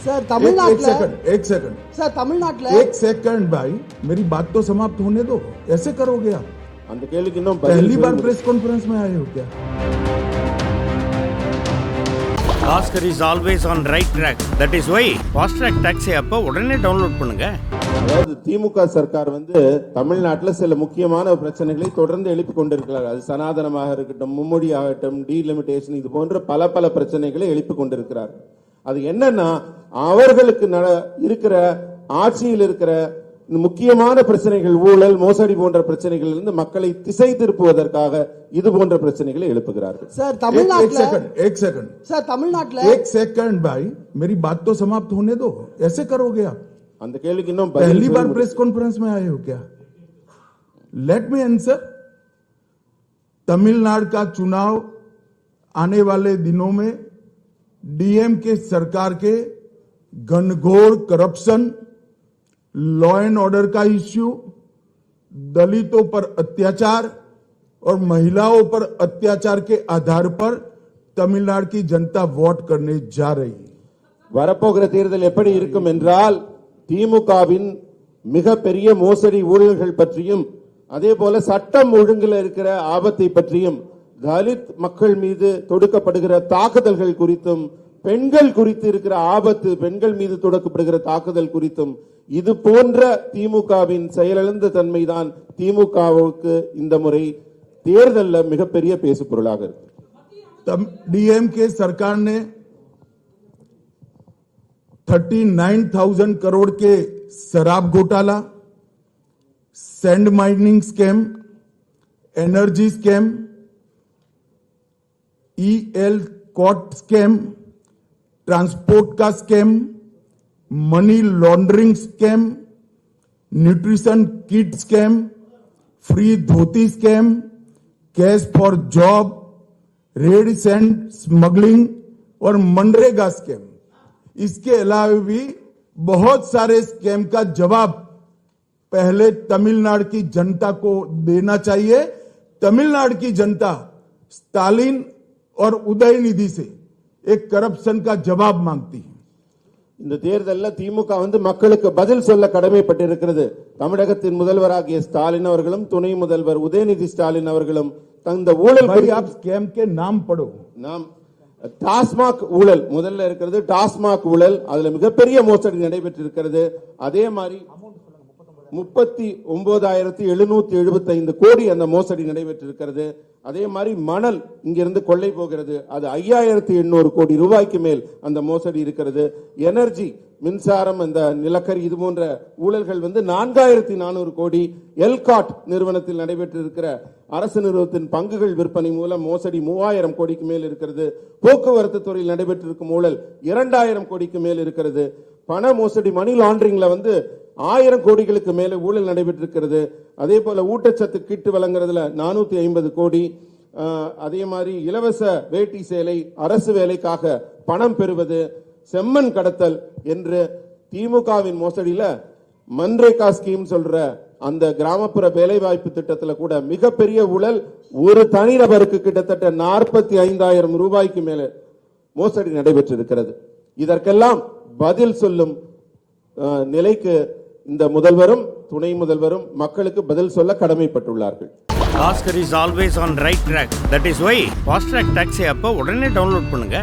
Sir एक, एक தமிழ்நாட்டுல सेकंड एक सेकंड சார் தமிழ்நாட்டுல एक सेकंड भाई मेरी बात तो समाप्त होने दो ऐसे करोगे आप அந்த கேள்விக்கு இன்னும் பதில் पहली बार சொல்ல प्रेस कॉन्फ्रेंस में आए हो क्या Oscar is always on right track. That is why Fast Track Taxi அப்போ உடனே டவுன்லோட் பண்ணுங்க அதாவது திமுக சர்க்கார் வந்து தமிழ்நாட்டில் சில முக்கியமான பிரச்சனைகளை தொடர்ந்து எழுப்பி கொண்டிருக்கிறார் அது சனாதனமாக இருக்கட்டும் மும்மொழி ஆகட்டும் டீலிமிட்டேஷன் இது போன்ற பல பல பிரச்சனைகளை எழுப்பி கொண்டிருக்கிறார் அது என்னன்னா அவர்களுக்கு நட- இருக்கிற ஆட்சியில் இருக்கிற இந்த முக்கியமான பிரச்சனைகள் ஊழல் மோசடி போன்ற பிரச்சனைகளில் இருந்து மக்களை திசை திருப்புவதற்காக இது போன்ற பிரச்சனைகளை எழுப்புகிறார்கள் சார் एक, एक தமிழ்நாட்டுல सेकंड एक सेकंड சார் தமிழ்நாட்டுல एक सेकंड भाई मेरी बात तो समाप्त होने दो ऐसे करोगे आप அந்த கேள்விக்கு இன்னும் பதில் पहली बार சொல்ல प्रेस कॉन्फ्रेंस में आए हो क्या लेट मी आंसर तमिलनाडु का चुनाव आने वाले दिनों में डीएम के सरकार के घनघोर करप्शन लॉ एंड ऑर्डर का इश्यू दलितों पर अत्याचार और महिलाओं पर अत्याचार के आधार पर तमिलनाडु की जनता वोट करने जा रही है வரப்போகிற தேர்தல் எப்படி இருக்கும் என்றால் திமுகவின் மிகப்பெரிய மோசடி ஊழல்கள் பற்றியும் அதே போல சட்டம் ஒழுங்கில் இருக்கிற ஆபத்தை பற்றியும் தலித் மக்கள் மீது தொடுக்கப்படுகிற தாக்குதல்கள் குறித்தும் பெண்கள் குறித்து இருக்கிற ஆபத்து பெண்கள் மீது தொடுக்கப்படுகிற தாக்குதல் குறித்தும் இது போன்ற திமுகவின் செயலிழந்த தன்மைதான் திமுகவுக்கு இந்த முறை தேர்தல்ல மிகப்பெரிய பேசு பொருளாக இருக்கு तब डीएम के सरकार ने 39,000 करोड़ के शराब घोटाला sand mining scam energy scam Elcot scam transport का scam money laundering scam nutrition kit scam free dhoti scam cash for job raid sand smuggling और मनरेगा स्कैम इसके अलावा भी बहुत सारे स्कैम का जवाब पहले तमिलनाडु की जनता को देना चाहिए। तमिलनाडु की जनता स्टालिन और उदयनिधि से एक करप्शन का जवाब मांगती है இந்த தேர்தலில் திமுக வந்து மக்களுக்கு பதில் சொல்ல கடமைப்பட்டிருக்கிறது தமிழகத்தின் முதல்வராகிய ஸ்டாலின் அவர்களும் துணை முதல்வர் உதயநிதி ஸ்டாலின் அவர்களும் தந்த ஊழல் भाई குறித்து आप स्कैम के नाम पढ़ो நாம் டாஸ்மாக் ஊழல் முதல்ல இருக்கிறது டாஸ்மாக் ஊழல் அதுல மிகப்பெரிய மோசடி நடைபெற்றிருக்கிறது அதே மாதிரி முப்பத்தி ஒன்பதாயிரத்தி எழுநூத்தி எழுபத்தி ஐந்து கோடி அந்த மோசடி நடைபெற்றிருக்கிறது அதே மாதிரி மணல் இங்கிருந்து கொள்ளை போகிறது. அது ஐயாயிரத்தி எண்ணூறு கோடி ரூபாய்க்கு மேல் அந்த மோசடி இருக்கிறது. எனர்ஜி மின்சாரம் அந்த நிலக்கரி இது போன்ற ஊழல்கள் வந்து நான்காயிரத்தி நானூறு கோடி எல்காட் நிறுவனத்தில் நடைபெற்றிருக்கிற அரசு நிறுவனத்தின் பங்குகள் விற்பனை மூலம் மோசடி மூவாயிரம் கோடிக்கு மேல் இருக்கிறது. போக்குவரத்து துறையில் நடைபெற்றிருக்கும் ஊழல் இரண்டாயிரம் கோடிக்கு மேல் இருக்கிறது. பண மோசடி மணி லாண்டரிங்ல வந்து ஆயிரம் கோடிகளுக்கு மேலே ஊழல் நடைபெற்றிருக்கிறது. அதே போல ஊட்டச்சத்து கிட்டு வழங்குறதுல நானூத்தி ஐம்பது கோடி. அதே மாதிரி இலவச வேட்டி சேலை அரசு வேலைக்காக பணம் பெறுவது செம்மண் கடத்தல் என்று திமுகவின் மோசடியில மன்ரேகா ஸ்கீம் சொல்ற அந்த கிராமப்புற வேலைவாய்ப்பு திட்டத்தில் கூட மிகப்பெரிய ஊழல் ஒரு தனிநபருக்கு கிட்டத்தட்ட நாற்பத்தி ஐந்தாயிரம் ரூபாய்க்கு மேல மோசடி நடைபெற்றிருக்கிறது. இதற்கெல்லாம் பதில் சொல்லும் நிலைக்கு இந்த முதல்வரும் துணை முதல்வரும் மக்களுக்கு பதில் சொல்ல கடமைப்பட்டுள்ளார்கள். Oscar is always on right track that is why fast track taxi அப்போ உடனே டவுன்லோட் பண்ணுங்க.